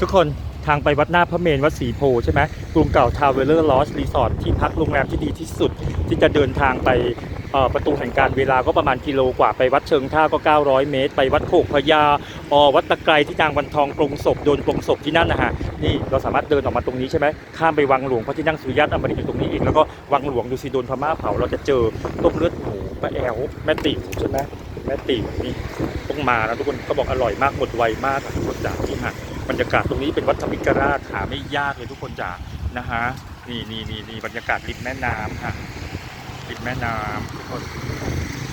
ทุกคนทางไปวัดหน้าพระเมรุวัดศรีโพใช่ไหมกรุงเก่าทาวเวลเลอร์ลอสรีสอร์ทที่พักโรงแรมที่ดีที่สุด ที่จะเดินทางไปประตูแห่งการเวลาก็ประมาณกิโลกว่าไปวัดเชิงท่าก็ 900 เมตร ไปวัดโคกพญาอวัดตะไคร้ที่นางวันทองปรงศพโดนปรงศพที่นั่นนะฮะนี่เราสามารถเดินออกมาตรงนี้ใช่ไหมข้ามไปวังหลวงพระที่นั่งสุริยัตอมรินทร์อยู่ตรงนี้เอีกแล้วก็วังหลวงดูสิโดนพม่าเผาเราจะเจอต้มเลือดหมูป้าแอลแม่ติ๋วใช่ไหมแม่ติ๋วนี่ต้องมานะทุกคนเขาบอกอร่อยมากหมดไวมากทุกคนจ๋านี่ฮะ บรรยากาศตรงนี้เป็นวัดธรรมิกราชหาไม่ยากเลยทุกคนจ๋านะฮะนี่นี่นี่นี่บรรยากาศริมแม่น้ำค่ะริมแม่น้ำทุกคน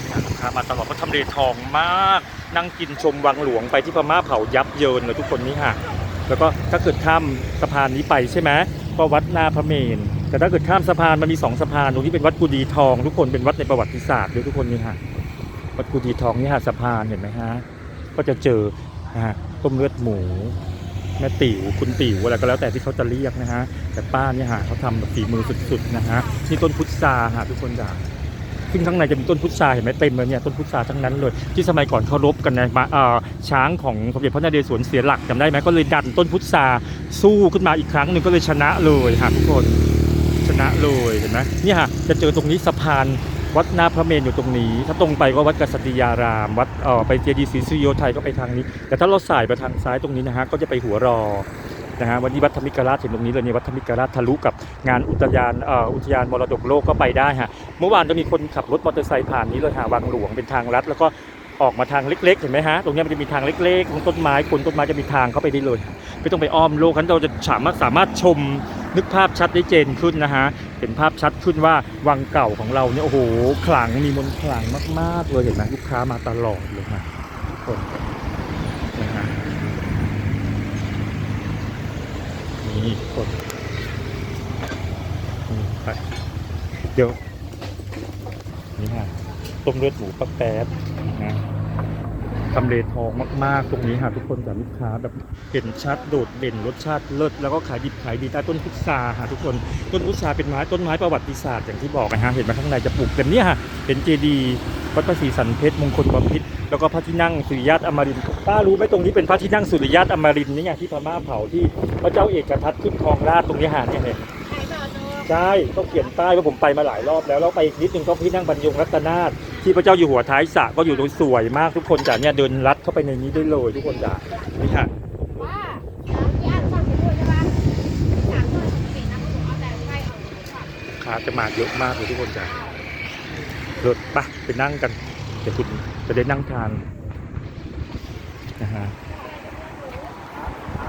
เนี่ยลูกค้ามาตลอดก็ทำเลทองมาก นั่งกินชมวังหลวงไปที่พม่าเผายับเยินเลยทุกคนนี่ค่ะแล้วก็ถ้าเกิดข้ามสะพานนี้ไปใช่ไหมก็วัดนาพระเมรุแต่ถ้าเกิดข้ามสะพานมันมีสองสะพานตรงนี้เป็นวัดกุดีทอง ทุกคนเป็นวัดในประวัติศาสตร์ด้วยทุกคนนี่ค่ะวัดกุดีทองนี่ค่ะสะพานเห็นไหมฮะก็จะเจอนะฮะต้มเลือดหมู แม่ติ๋วคุณติ๋วอะไรก็แล้วแต่ที่เขาจะเรียกนะฮะ แต่ป้าเนี่ยฮะเขาทำแบบฝีมือสุดๆนะฮะนี่ต้นพุทราฮะทุกคนจ้ะซึ่งข้างในจะมีต้นพุทราเห็นไหมเต็มเลยเนี่ยต้นพุทราทั้งนั้นเลย ที่สมัยก่อนเขารบกันนะมาเอ่อช้างของสมเด็จพระนเรศวรเสียหลักจำได้ไหมก็เลยดันต้นพุทราสู้ขึ้นมาอีกครั้งหนึ่งก็เลยชนะเลยฮะทุกคนชนะเลยเห็นไหมเนี่ยฮะจะเจอตรงนี้สะพาน วัดนาพระเมรอยู่ตรงนี้ ถ้าตรงไปก็วัดกษัตริยาราม วัดเอ่อไปเจดีย์ศรีสุริโยไทยก็ไปทางนี้ แต่ถ้าเราสายไปทางซ้ายตรงนี้นะฮะก็จะไปหัวรอนะฮะวันนี้วัดธรรมิกราชเห็นตรงนี้เลยเนี่ยวัดธรรมิกราชทะลุกับงานอุทยานเอ่ออุทยานมรดกโลกก็ไปได้ฮะเมื่อวานจะมีคนขับรถมอเตอร์ไซค์ผ่านนี้เลยฮะวังหลวงเป็นทางลัดแล้วก็ออกมาทางเล็กๆ เห็นไหมฮะ ตรงนี้มันจะมีทางเล็กๆตรงต้นไม้คนต้นไม้จะมีทางเข้าไปได้เลย ไม่ต้องไปอ้อมโลกนั้นเราจะสามารถสามารถชมนึกภาพชัดได้เจนขึ้นนะฮะ ห็นภาพชัดขึ้นว่าวังเก่าของเราเนี่ยโอ้โหขลังมีมนต์ขลังมากๆเลยเห็นไหมลูกค้ามาตลอดเลยฮะทุกคนนะฮะนี่คนนี่ไปเดี๋ยวนี่ฮะต้มเลือดหมูปักแป๊ดนะฮะ ทำเลทองมาก ๆ ตรงนี้ค่ะทุกคนจากลูกค้าแบบเห็นชัดโดดเด่นรสชาติเลิศแล้วก็ขายดิบขายดีใต้ต้นพุทราค่ะทุกคนต้นพุทราเป็นไม้ต้นไม้ประวัติศาสตร์อย่างที่บอกนะฮะเห็นไหมข้างในจะปลูกเต็มเนี่ยค่ะเป็นเจดีย์วัดพระศรีสันเพชรมงคลบพิตรแล้วก็พระที่นั่งสุริยะอมรินป้ารู้ไหมตรงนี้เป็นพระที่นั่งสุริยะอมรินนี่ไงที่พม่าเผาที่พระเจ้าเอกทัตขึ้นครองราชตรงนี้หาเนี่ยเห็น ใช่ต้องเขียนป้ายว่าผมไปมาหลายรอบแล้วแล้วไปอีกนิดนึงก็พี่นั่งบรรยงรัตนาถที่พระเจ้าอยู่หัวท้ายสระก็อยู่ตรงสวยมากทุกคนจ้ะเนี่ยเดินลัดเข้าไปในนี้ได้เลยทุกคนจ้ะนี่ค่ะว่าที่อ่านฟังไปด้วยใช่ปะสามคนปกตินะเขาบอกเอาแต่ไฟเอาหนูก่อนขาจะมาเยอะมากเลยทุกคนจ้ะรถปะไปนั่งกันเดี๋ยวคุณจะได้นั่งทานนะฮะ